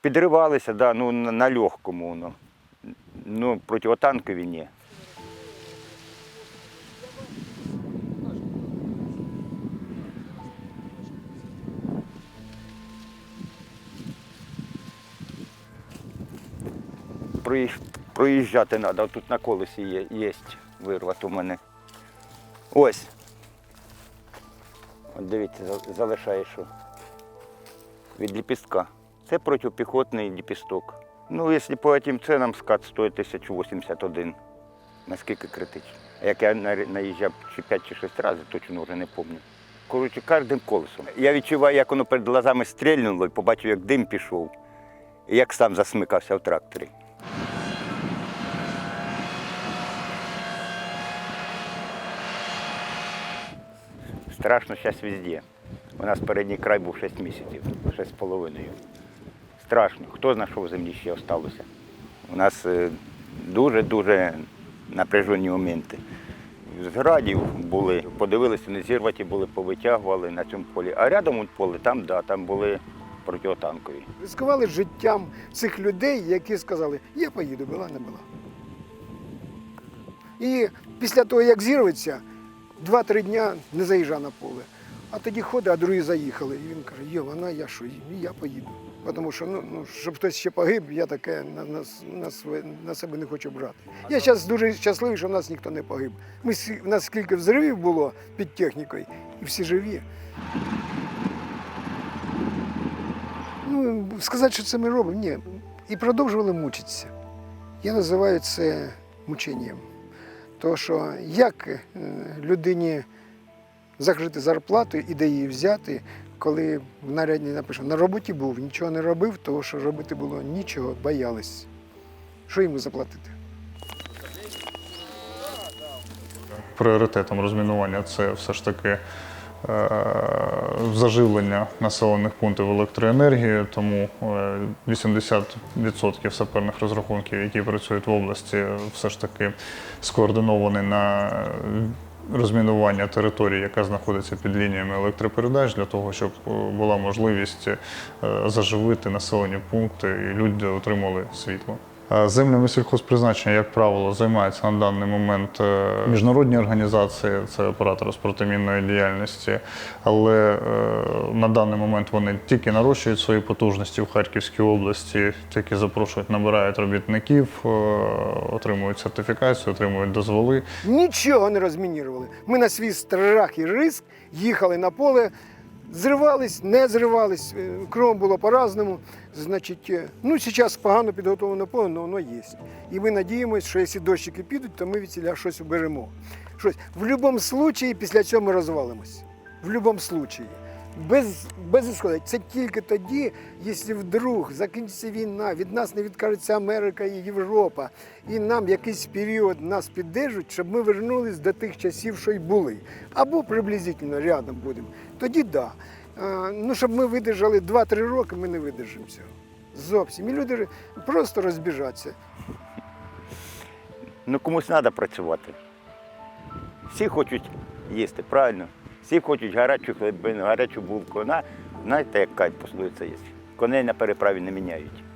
Підривалися, да, ну, на, легкому. Ну, ну противотанкові ні. Проїжджати треба, тут на колесі є, є вирват у мене. Ось. От дивіться, за- залишає, що від ліпістка. Це протипіхотний ліпісток. Ну, якщо по цим ценам скат стоїть 1081. Наскільки критично. Як я наїжджав чи 5 чи 6 разів, точно вже не пам'ятаю. Коротше, кожним колесом. Я відчуваю, як воно перед глазами стрільнуло і побачив, як дим пішов, і як сам засмикався в тракторі. Страшно зараз везде. У нас передній край був 6 місяців, 6 з половиною. Страшно. Хто знає, що в землі ще залишилося? У нас е, дуже-дуже напряжені моменти. З градів були, подивилися, не зірваті були, повитягували на цьому полі. А рядом от поле, там, да, там були протитанкові. Ризикували життям цих людей, які сказали, я поїду, була, не була. І після того, як зірветься, два-три дня не заїжджав на поле. А тоді ходить, а другі заїхали. І він каже, йо, вона, я що, я поїду. Тому що, ну, ну, щоб хтось ще погиб, я таке на, на, на, на себе не хочу брати. Я зараз дуже щасливий, що в нас ніхто не погиб. Ми, в нас скільки взривів було під технікою, і всі живі. Ну, сказати, що це ми робимо, ні. І продовжували мучитися. Я називаю це мученням. Тому що як е, людині закрити зарплату і де її взяти, коли в нарядні напишемо, на роботі був, нічого не робив, тому що робити було нічого, боялись. Що йому заплатити? пріоритетом розмінування це все ж таки е, заживлення населених пунктів електроенергією, тому е, 80% саперних розрахунків, які працюють в області, все ж таки скоординовані на розмінування території, яка знаходиться під лініями електропередач, для того, щоб е, була можливість е, заживити населені пункти і люди отримали світло. Землями сільхозпризначення, як правило, займаються на даний момент е, міжнародні організації, це оператори протимінної діяльності, але е, на даний момент вони тільки нарощують свої потужності в Харківській області, тільки запрошують, набирають робітників, е, отримують сертифікацію, отримують дозволи. Нічого не розмінірували. Ми на свій страх і риск їхали на поле, зривались, не зривались, кром було по-разному. Значить, е, ну зараз погано підготовлене поле, але воно є. І ми сподіваємося, що якщо дощики підуть, то ми від ціля щось уберемо. Щось. В будь-якому випадку після цього ми розвалимось. В будь-якому випадку. Без, без ісходу. Це тільки тоді, якщо вдруг закінчиться війна, від нас не відкажеться Америка і Європа, і нам якийсь період нас піддержуть, щоб ми вернулись до тих часів, що й були. Або приблизительно рядом будемо. Тоді так. Да. Ну, щоб ми видержали 2-3 роки, ми не видержимо цього. Зовсім. І люди просто розбіжаться. Ну комусь треба працювати. Всі хочуть їсти, правильно? Всі хочуть гарячу хлібину, гарячу булку. На, знаєте, як кайф послується є. Коней на переправі не міняють.